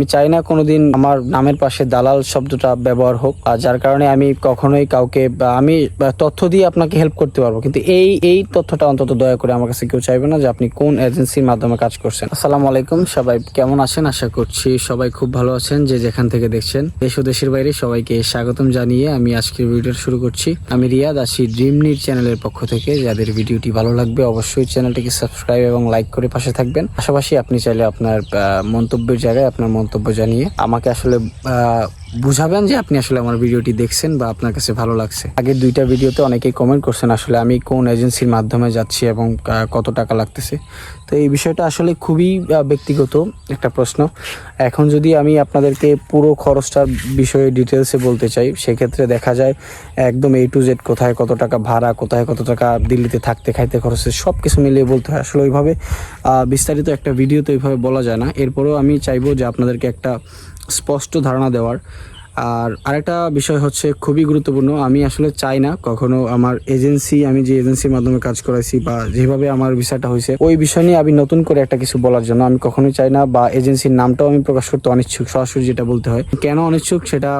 আমি চাই না কোনোদিন আমার নামের পাশে দালাল শব্দটা ব্যবহার হোক, আর যার কারণে আমি কখনোই কাউকে আমি তথ্য দিয়ে আপনাকে হেল্প করতে পারব। কিন্তু এই এই তথ্যটা অন্তত দয়া করে আমার কাছে কেউ চাইবে না যে আপনি কোন এজেন্সির মাধ্যমে কাজ করছেন। আসসালামু আলাইকুম, সবাই কেমন আছেন? আশা করছি সবাই খুব ভালো আছেন যে যেখান থেকে দেখছেন। দেশ ও দেশের বাইরে সবাইকে স্বাগতম জানিয়ে আমি আজকের ভিডিও শুরু করছি। আমি রিয়াদ, আছি ড্রিম নির চ্যানেলের পক্ষ থেকে। যাদের ভিডিওটি ভালো লাগবে অবশ্যই চ্যানেলটিকে সাবস্ক্রাইব এবং লাইক করে পাশে থাকবেন। পাশাপাশি আপনি চাইলে আপনার মন্তব্যের জায়গায় আপনার মন্তব্য জানিয়ে আমাকে আসলে বুঝাবেন যে আপনি আসলে আমার ভিডিওটি দেখছেন বা আপনার কাছে ভালো লাগছে। আগের দুইটা ভিডিওতে অনেকেই কমেন্ট করছেন আসলে আমি কোন এজেন্সির মাধ্যমে যাচ্ছি এবং কত টাকা লাগতেছে। তো এই বিষয়টা আসলে খুবই ব্যক্তিগত একটা প্রশ্ন। এখন যদি আমি আপনাদেরকে পুরো খরচটার বিষয়ে ডিটেলসে বলতে চাই, সেক্ষেত্রে দেখা যায় একদম এ টু জেড কোথায় কত টাকা ভাড়া, কোথায় কত টাকা দিল্লিতে থাকতে, খাইতে খরচে সব কিছু মিলিয়ে বলতে হয়। আসলে ওইভাবে বিস্তারিত একটা ভিডিও তো ওইভাবে বলা যায় না। এরপরেও আমি চাইব যে আপনাদেরকে একটা স্পষ্ট ধারণা দেওয়ার। আর আরেকটা বিষয় হচ্ছে খুবই গুরুত্বপূর্ণ, আমি আসলে চাই না কখনো আমার এজেন্সি, আমি যে এজেন্সির মাধ্যমে কাজ করাইছি বা যেভাবে আমার ভিসাটা হয়েছে, ওই বিষয় নিয়ে আমি নতুন করে একটা কিছু বলার জন্য আমি কখনোই চাই না বা এজেন্সির নামটাও আমি প্রকাশ করতে অনিচ্ছুক, সরাসরি যেটা বলতে হয়। কেন অনিচ্ছুক সেটা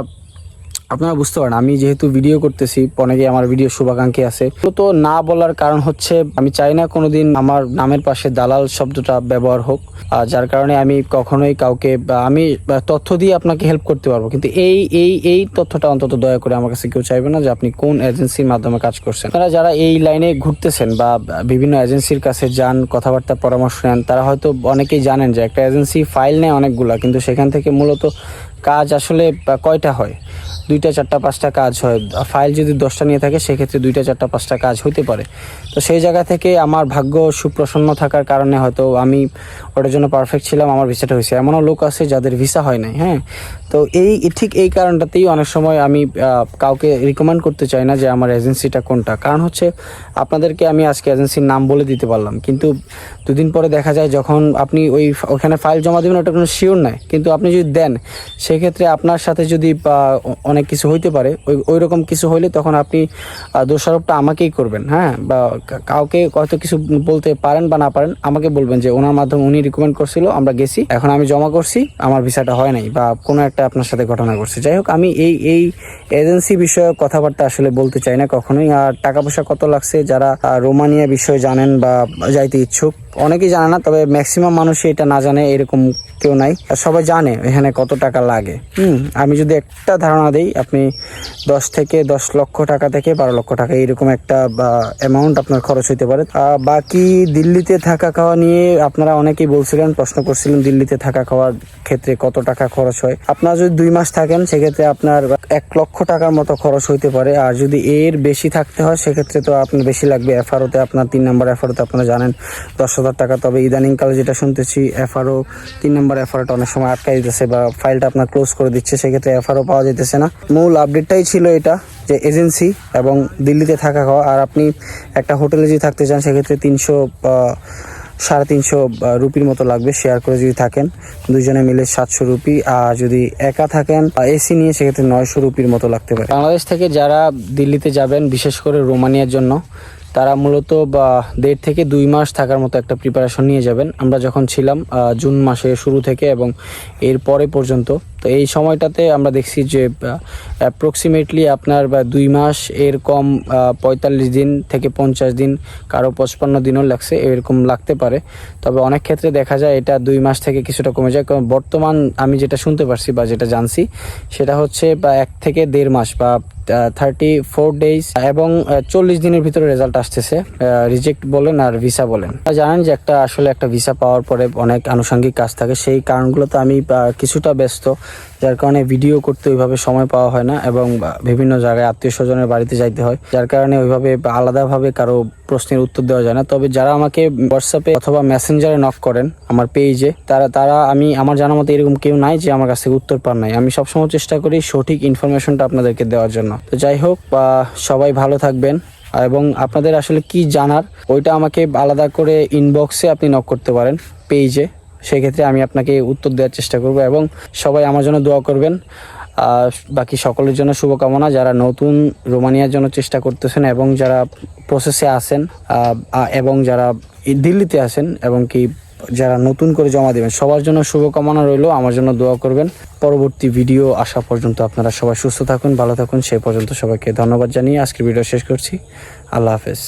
আপনারা বুঝতে পারেন, আমি যেহেতু ভিডিও করতেছি অনেকে আমার ভিডিও শুভাকাঙ্ক্ষী আছে। তো না বলার কারণ হচ্ছে, আমি চাই না কোনোদিন আমার নামের পাশে দালাল শব্দটা ব্যবহার হোক যার কারণে আমি কখনোই কাউকে আমি তথ্য দিয়ে আপনাকে হেল্প করতে পারব। কিন্তু এই এই এই তথ্যটা অন্তত দয়া করে আমার কাছে কেউ চাইবে না যে আপনি কোন এজেন্সির মাধ্যমে কাজ করছেন। আপনারা যারা এই লাইনে ঘুরতেছেন বা বিভিন্ন এজেন্সির কাছে যান, কথাবার্তা, পরামর্শ নেন, তারা হয়তো অনেকেই জানেন যে একটা এজেন্সি ফাইল নেয় অনেকগুলা, কিন্তু সেখান থেকে মূলত কাজ আসলে কয়টা হয়? দুইটা, চারটা, পাঁচটা কাজ হয়। ফাইল যদি দশটা নিয়ে থাকে, সেক্ষেত্রে দুইটা, চারটা, পাঁচটা কাজ হইতে পারে। তো সেই জায়গা থেকে আমার ভাগ্য সুপ্রসন্ন থাকার কারণে হয়তো আমি ওটার জন্য পারফেক্ট ছিলাম, আমার ভিসাটা হয়েছে। এমনও লোক আছে যাদের ভিসা হয় নাই হ্যাঁ? তো এই, ঠিক এই কারণটাতেই অনেক সময় আমি কাউকে রিকমেন্ড করতে চাই না যে আমার এজেন্সিটা কোনটা। কারণ হচ্ছে আপনাদেরকে আমি আজকে এজেন্সির নাম বলে দিতে পারলাম। কিন্তু দুদিন পরে দেখা যায় যখন আপনি ওই ওখানে ফাইল জমা দেবেন, ওটা কোনো শিওর নাই। কিন্তু আপনি যদি দেন, সেক্ষেত্রে আপনার সাথে যদি অনেক কিছু হইতে পারে। ওই ওই রকম কিছু হইলে তখন আপনি দোষারোপটা আমাকেই করবেন হ্যাঁ? বা কাউকে হয়তো কিছু বলতে পারেন বা না পারেন, আমাকে বলবেন যে ওনার মাধ্যমে উনি রিকমেন্ড করছিল, আমরা গেছি, এখন আমি জমা করছি, আমার ভিসাটা হয় নাই বা কোনো একটা আপনার সাথে ঘটনা ঘটছে। যাই হোক, আমি এই এই এজেন্সি বিষয়ে কথাবার্তা আসলে বলতে চাই না কখনোই। আর টাকা পয়সা কত লাগছে যারা রোমানিয়া বিষয়ে জানেন বা যাইতে ইচ্ছুক অনেকেই জানে না, তবে ম্যাক্সিমাম মানুষ এটা না জানে, এরকম কেউ নাই। সবাই জানে এখানে কত টাকা লাগে। হুম, আমি যদি একটা ধারণা দিই, আপনি দশ থেকে দশ লক্ষ টাকা থেকে বারো লক্ষ টাকা, এরকম একটা অ্যামাউন্ট আপনার খরচ হইতে পারে। বাকি দিল্লিতে থাকা খাওয়া নিয়ে আপনারা অনেকেই বলছিলেন, প্রশ্ন করছিলেন, দিল্লিতে থাকা খাওয়ার ক্ষেত্রে কত টাকা খরচ হয়? আপনারা যদি দুই মাস থাকেন, সেক্ষেত্রে আপনার এক লক্ষ টাকার মতো খরচ হইতে পারে। আর যদি এর বেশি থাকতে হয়, সেক্ষেত্রে তো আপনার বেশি লাগবে। এফআরওতে আপনার তিন নম্বর এফআরওতে আপনারা জানেন, দশ হাজার টাকা। তবে ইদানিংকালে যেটা শুনতেছি এফআরও তিন নম্বর এফআরওটা অনেক সময় আটকাই দিতেছে বা ফাইলটা আপনার ক্লোজ করে দিচ্ছে, সেক্ষেত্রে এফআরও পাওয়া যেতেছে না। মূল আপডেটটাই ছিল এটা, যে এজেন্সি এবং দিল্লিতে থাকা খাওয়া আর আপনি একটা হোটেলে যদি থাকতে চান, সেক্ষেত্রে তিনশো সাড়ে তিনশো রুপির মতো লাগবে শেয়ার করে যদি থাকেন। দুজনে মিলে সাতশো রুপি। আর যদি একা থাকেন এসি নিয়ে, সেক্ষেত্রে নয়শো রুপির মতো লাগতে পারে। বাংলাদেশ থেকে যারা দিল্লিতে যাবেন, বিশেষ করে রোমানিয়ার জন্য তারা মূলত, বা দেড় থেকে দুই মাস থাকার মতো একটা প্রিপারেশন নিয়ে যাবেন। আমরা যখন ছিলাম জুন মাসে শুরু থেকে এবং এর পরে পর্যন্ত, তো এই সময়টাতে আমরা দেখছি যে অ্যাপ্রক্সিমেটলি আপনার দুই মাস এর কম পঁয়তাল্লিশ দিন থেকে পঞ্চাশ দিন, কারও পঁচপান্ন দিনও লাগছে, এরকম লাগতে পারে। তবে অনেক ক্ষেত্রে দেখা যায় এটা দুই মাস থেকে কিছুটা কমে যায়। কারণ বর্তমান আমি যেটা শুনতে পারছি, বা যেটা জানছি, সেটা হচ্ছে, বা এক থেকে দেড় মাস, বা থার্টি ফোর ডেজ এবং চল্লিশ দিনের ভিতরে রেজাল্ট আসতেছে। রিজেক্ট বলেন আর ভিসা বলেন। জানেন যে একটা, আসলে একটা ভিসা পাওয়ার পরে অনেক আনুষঙ্গিক কাজ থাকে। সেই কারণগুলোতে আমি কিছুটা ব্যস্ত, যার কারণে ভিডিও করতে ওইভাবে সময় পাওয়া হয় না এবং বিভিন্ন জায়গায় আত্মীয় স্বজনের বাড়িতে যাইতে হয়। যার কারণে ওইভাবে আলাদাভাবে কারও প্রশ্নের উত্তর দেওয়া যায় না। তবে যারা আমাকে হোয়াটসঅ্যাপে অথবা মেসেঞ্জারে নক করেন আমার পেজে তারা তারা আমি, আমার জানা মতো এরকম কেউ নাই যে আমার কাছ থেকে উত্তর পান নাই। আমি সবসময় চেষ্টা করি সঠিক ইনফরমেশনটা আপনাদেরকে দেওয়ার জন্য। তো যাই হোক সবাই ভালো থাকবেন। এবং আপনাদের আসলে কি জানার, ওইটা আমাকে আলাদা করে ইনবক্সে আপনি নক করতে পারেন পেজে সেক্ষেত্রে আমি আপনাকে উত্তর দেওয়ার চেষ্টা করব এবং সবাই আমার জন্য দোয়া করবেন। বাকি সকলের জন্য শুভকামনা, যারা নতুন রোমানিয়ার জন্য চেষ্টা করতেছেন এবং যারা প্রসেসে আছেন এবং যারা দিল্লিতে আছেন এবং কি যারা নতুন করে জমা দেবেন, সবার জন্য শুভকামনা রইল। আমার জন্য দোয়া করবেন। পরবর্তী ভিডিও আসা পর্যন্ত আপনারা সবাই সুস্থ থাকুন, ভালো থাকুন। সেই পর্যন্ত সবাইকে ধন্যবাদ জানিয়ে আজকের ভিডিও শেষ করছি। আল্লাহ হাফেজ।